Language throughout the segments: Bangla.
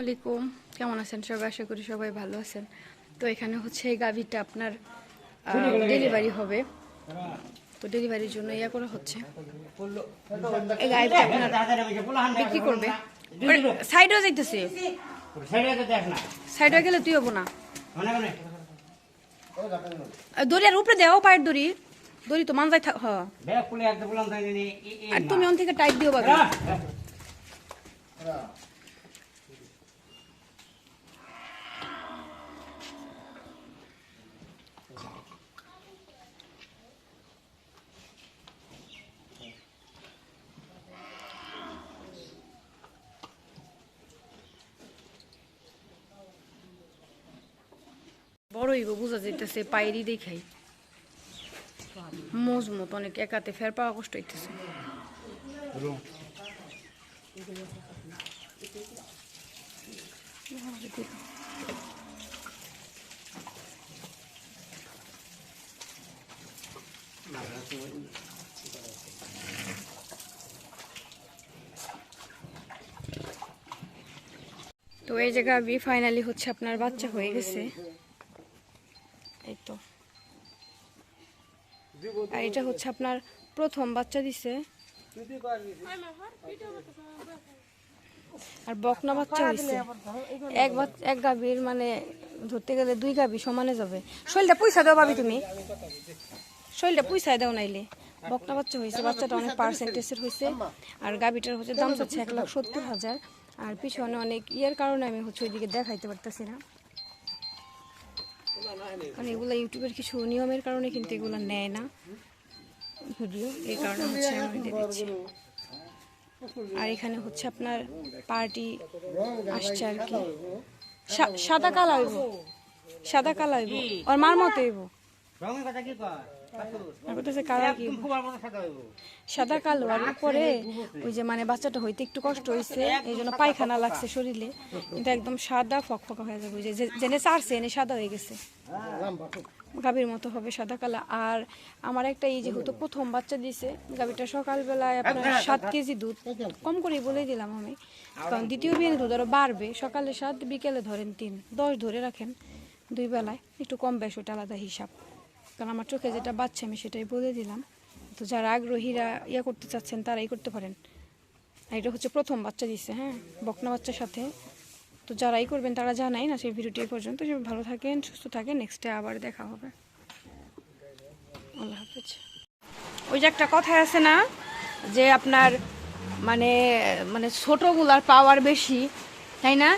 আলাইকুম। কেমন আছেন সবাই? আশা করি সবাই ভালো আছেন। তো এখানে হচ্ছে এই গাভিটা আপনার ডেলিভারি হবে। তো ডেলিভারির জন্য ইয়া করা হচ্ছে। এই গাভিটা আপনার বিক্রি করবে। সাইডেও যাইতেছে। সাইডে গেলে তুই হব না। আর দড়ি আর উপরে দেও পায়ের দড়ি। দড়ি তো মানজাই থাক আর তুমি অন থেকে টাইট দিও বাবা বড়ই গো বোঝা যাইতেছে পায়েরই দেখাই। মজমুত অনেক একাতে ফের পাওয়া কষ্ট হইতেছে। তো এই জায়গা বি ফাইনালি হচ্ছে আপনার বাচ্চা হয়ে গেছে। আর এটা হচ্ছে আপনার প্রথম বাচ্চা দিছে। আর বকনা বাচ্চা হয়েছে এক বাচ- এক গাভীর মানে ধরতে গেলে দুই গাভী সমানে যাবে। শরীরটা পয়সা দাও পাবি তুমি। শরীরটা পয়সা দাও নাইলে। বকনা বাচ্চা হয়েছে বাচ্চাটা অনেক পার্সেন্টেজের হয়েছে আর গাভীটার হচ্ছে দাম যাচ্ছে এক লাখ সত্তর হাজার। আর পিছনে অনেক ইয়ের কারণে আমি হচ্ছে ওইদিকে দেখাইতে পারতেছি না। কারণ এগুলো ইউটিউবের কিছু নিয়মের কারণে কিন্তু এগুলো নেয় না। ভিডিও এই কারণে হচ্ছে আমি দিচ্ছি। আর এখানে হচ্ছে আপনার পার্টি আসছে আর কি। সাদা কালা হইব। সাদা কালা হইব। আর মার মতো হইব। সাদা কালো আর উপরে ওই যে মানে বাচ্চাটা হইতে একটু কষ্ট হয়েছে এই জন্য পায়খানা লাগছে শরীরে কিন্তু একদম সাদা ফকফকা হয়ে যাবে যে জেনে চারছে এনে সাদা হয়ে গেছে। গাভীর মতো হবে সাদা কালা। আর আমার একটা এই যেহেতু প্রথম বাচ্চা দিছে গাভীটা সকালবেলায় আপনার সাত কেজি দুধ কম করে বলে দিলাম আমি। কারণ দ্বিতীয় বিয়ে দুধ আরও বাড়বে সকালে সাত বিকেলে ধরেন তিন দশ ধরে রাখেন দুই বেলায় একটু কম বেশ ওটা আলাদা হিসাব। কারণ আমার চোখে যেটা বাচ্চা, আমি সেটাই বলে দিলাম। তো যারা আগ্রহীরা ইয়া করতে চাচ্ছেন, তারাই করতে পারেন। আর এটা হচ্ছে প্রথম বাচ্চা দিচ্ছে হ্যাঁ? বকনা বাচ্চার সাথে। তো যারাই করবেন, তারা জানাই না সেই ভিডিওটি পর্যন্ত। সবাই ভালো থাকেন, সুস্থ থাকেন। নেক্সটে আবার দেখা হবে। আল্লাহ হাফেজ। ওই যে একটা কথা আছে না, যে আপনার মানে মানে ছোটগুলার পাওয়ার বেশি, তাই না?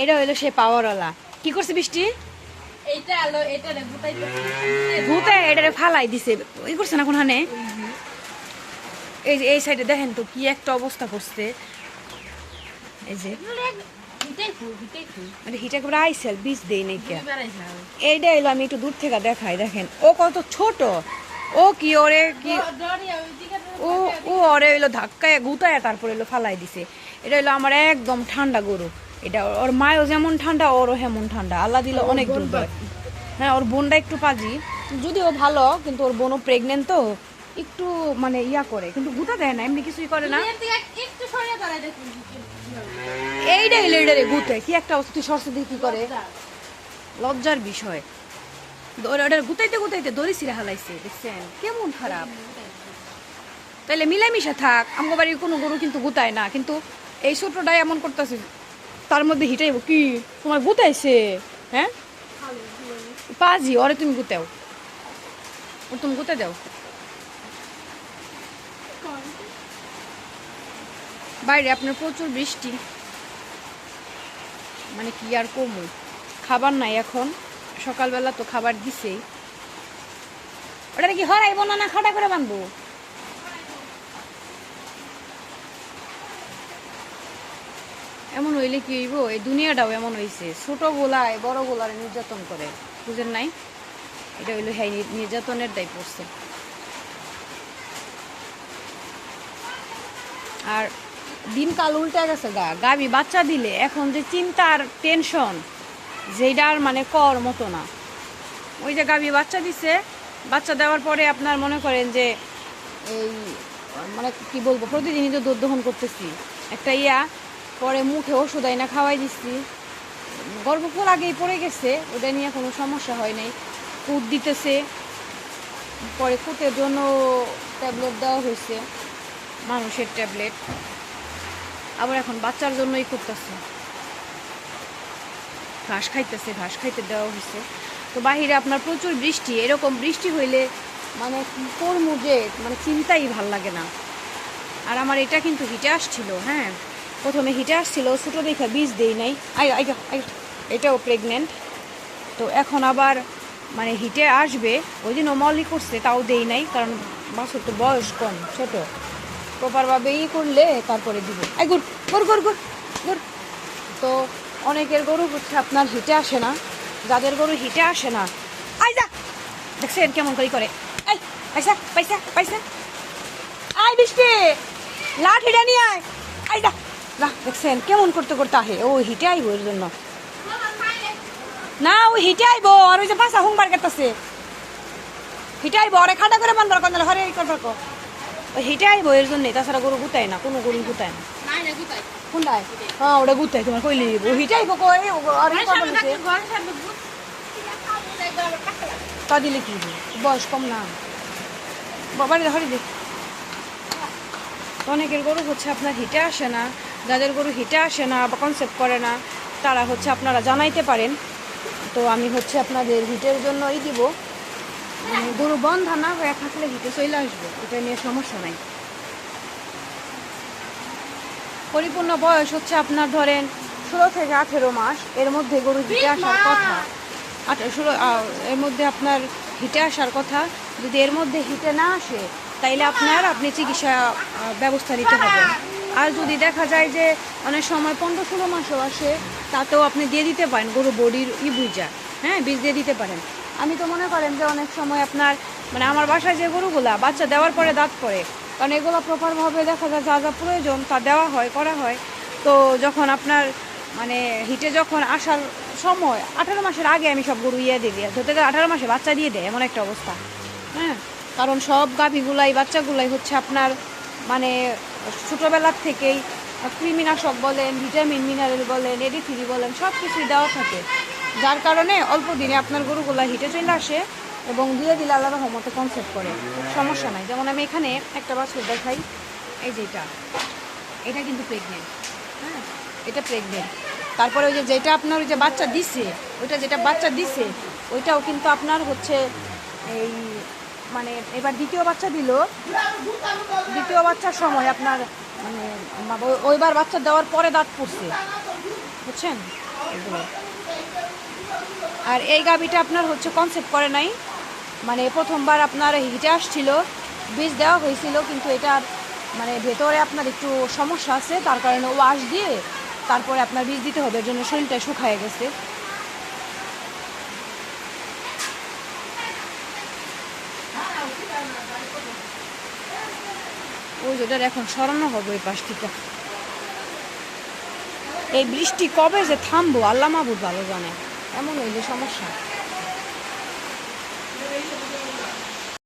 এটা হইল সে পাওয়ারওয়ালা কি করছে বৃষ্টি? এইটা আলো এটা রে গুতাইতেছি ভূতে এটারে ফালাই দিছে। ই করছে না কোনখানে? এই যে এই সাইডে দেখেন তো কি একটা অবস্থা করছে। এই যে। মানে হিটা করে আইসেল বীজ দেই এইটা এলো আমি একটু দূর থেকে দেখাই দেখেন। ও কত ছোট। ও কি ওরে কি ও ও ওরে এলো ধাক্কায় গুতায় তারপরে এলো ফালাই দিছে। এটা হলো আমার একদম ঠান্ডা গরু। এটা ওর- মায়ও যেমন ঠান্ডা ওরও হেমন ঠান্ডা। আল্লাহ দিল অনেক দূর হ্যাঁ ওর বোনটা একটু পাজি যদিও ভালো কিন্তু ওর বোনও প্রেগনেন্ট তো একটু মানে ইয়া করে কিন্তু গুতা দেয় না এমনি কিছুই করে না। এইটা এলো এটা রে গুতে কি একটা তুই সরষে কি করে? লজ্জার বিষয়। ওরা ওটা গুতাইতে গুতাইতে দড়ি ছিঁড়ে হালাইছে দেখছেন? কেমন খারাপ। তাইলে মিলামিশা থাক আমার বাড়ির কোনো গরু কিন্তু গুতায় না কিন্তু এই ছোটটাই এমন করতেছে তার মধ্যে হিটাইব কি? তোমার গুতাইছে হ্যাঁ? পাজি, ওরে তুমি গুতাও ও তুমি গুতে দাও। বাইরে আপনার প্রচুর বৃষ্টি। মানে কি আর কমু? খাবার নাই এখন। সকালবেলা তো খাবার দিছেই। ওটা কি হরাইব না না খাটা করে বানবো? এমন হইলে কি হইব? এই দুনিয়াটাও এমন হইছে। ছোট গোলায়, বড় গোলার নির্যাতন করে। বুঝেন নাই? এটা হইল হ্যাঁ নির্যাতনের দায় পড়ছে। আর দিনকাল উল্টে গেছে গা। গাবি বাচ্চা দিলে এখন যে চিন্তার টেনশন যেটার মানে কর মতো না। ওই যে গাবি বাচ্চা দিছে, বাচ্চা দেওয়ার পরে আপনার মনে করেন যে এই মানে কি বলব, প্রতিদিনই তো দুধ দহন করতেছি। একটা ইয়া পরে মুখে ওষুধ আইনা খাওয়াই দিচ্ছি গর্ভফল আগেই পড়ে গেছে ওটা নিয়ে কোনো সমস্যা হয় নাই। কুট দিতেছে, পরে কুটের জন্য ট্যাবলেট দেওয়া হয়েছে, মানুষের ট্যাবলেট। আবার এখন বাচ্চার জন্যই করতেছে ঘাস খাইতেছে, ঘাস খাইতে দেওয়া হয়েছে। তো বাহিরে আপনার প্রচুর বৃষ্টি, এরকম বৃষ্টি হইলে মানে করমু যে মানে চিন্তাই ভালো লাগে না। আর আমার এটা কিন্তু হিটে আসছিল হ্যাঁ। প্রথমে হিটে আসছিল, ছোটো দেখা বীজ দেই নাই। আই আই আই এটাও প্রেগনেন্ট তো এখন আবার মানে হিটে আসবে, ওই দিন মলি করছে, তাও দেই নাই, কারণ বাছর তো বয়স কম, ছোট। প্রপারভাবে ই করলে তারপরে দিব। আই গুড গুড গুড গুড গুড। তো অনেকের গরু হচ্ছে আপনার হিটে আসে না। যাদের গরু হিটে আসে না আই যা। দেখছেন কেমন করে করে। এই পয়সা পয়সা পয়সা আয় বৃষ্টি। লাঠিটা নিয়ে আয়। আই যা দেখছেন কেমন করতে করতে আহে? ও হিটে আইব এর জন্য। না ও হিটে আইব আর ওই যে পাশা হুমবার করতেছে হিটে আইব আরে খাটা করে বানবার কন্দালে হরে এই করবার কো ওই হিটে আইব এর জন্যই তাছাড়া গরু গুতায় না কোনো গরু গুতায় না। না কোনটায়? হ্যাঁ ওটা গুতায় তোমার কইলে ও হিটে আইব কই? আর তা দিলে কি? বয়স কম না। বাবারে ধরে দেখ অনেকের গরু হচ্ছে আপনার হিটে আসে না যাদের গরু হিটে আসে না বা কনসেপ্ট করে না তারা হচ্ছে আপনারা জানাইতে পারেন। তো আমি হচ্ছে আপনাদের হিটের জন্য ই দিব। মানে গরু বন্ধ না হয়ে থাকলে হিটে চলে আসবে এটা নিয়ে সমস্যা নাই। পরিপূর্ণ বয়স হচ্ছে আপনার ধরেন ষোলো থেকে আঠেরো মাস এর মধ্যে গরু হিটে আসার কথা। আঠারো ষোলো এর মধ্যে আপনার হিটে আসার কথা যদি এর মধ্যে হিটে না আসে তাইলে আপনার আপনি চিকিৎসা ব্যবস্থা নিতে হবে। আর যদি দেখা যায় যে অনেক সময় পনেরো ষোলো মাসও আসে, তাতেও আপনি দিয়ে দিতে পারেন, গরু বডির ই বুঝা হ্যাঁ বীজ দিয়ে দিতে পারেন। আমি তো মনে করেন যে অনেক সময় আপনার মানে আমার বাসায় যে গরুগুলা, বাচ্চা দেওয়ার পরে দাঁত পড়ে, কারণ এগুলো প্রপারভাবে দেখা যায় যা যা প্রয়োজন তা দেওয়া হয়, করা হয়। তো যখন আপনার মানে হিটে যখন আসার সময়, আঠারো মাসের আগে আমি সব গরু ইয়ে দিয়ে দিই গেলে আঠারো মাসে বাচ্চা দিয়ে দেয়, এমন একটা অবস্থা হ্যাঁ। কারণ সব গাভীগুলাই, বাচ্চাগুলাই হচ্ছে আপনার মানে ছোটোবেলার থেকেই কৃমিনাশক বলেন, ভিটামিন, মিনারেল বলেন এডি থ্রি বলেন সব কিছুই দেওয়া থাকে। যার কারণে অল্প দিনে আপনার গরুগুলা হিটে চলে আসে এবং দিয়ে দিলে আল্লাহ রহমতে কনসেপ্ট করে। সমস্যা নাই। যেমন আমি এখানে একটা বাছুর দেখাই। এই যে এটা। এটা কিন্তু প্রেগনেন্ট হ্যাঁ এটা প্রেগনেন্ট তারপরে ওই যে যেটা আপনার ওই যে বাচ্চা দিছে, ওইটা যেটা বাচ্চা দিছে, ওইটাও কিন্তু আপনার হচ্ছে এই মানে এবার দ্বিতীয় বাচ্চা দিল। দ্বিতীয় বাচ্চার সময় আপনার মানে ওইবার বাচ্চা দেওয়ার পরে দাঁত পড়ছে। বুঝছেন? আর এই গাভিটা আপনার হচ্ছে কনসেপ্ট করে নাই। মানে প্রথমবার আপনার হিটে আসছিল, বীজ দেওয়া হয়েছিল, কিন্তু এটার মানে ভেতরে আপনার একটু সমস্যা আছে, তার কারণে ওয়াশ দিয়ে তারপরে আপনার বীজ দিতে হবে, এর জন্য শরীরটা শুকায় গেছে। ওই যেটার এখন সরানো হবে ওই পাশ এই বৃষ্টি কবে যে থামবো, আল্লাহ মাহবুদ ভালো জানে। এমন হইলে সমস্যা।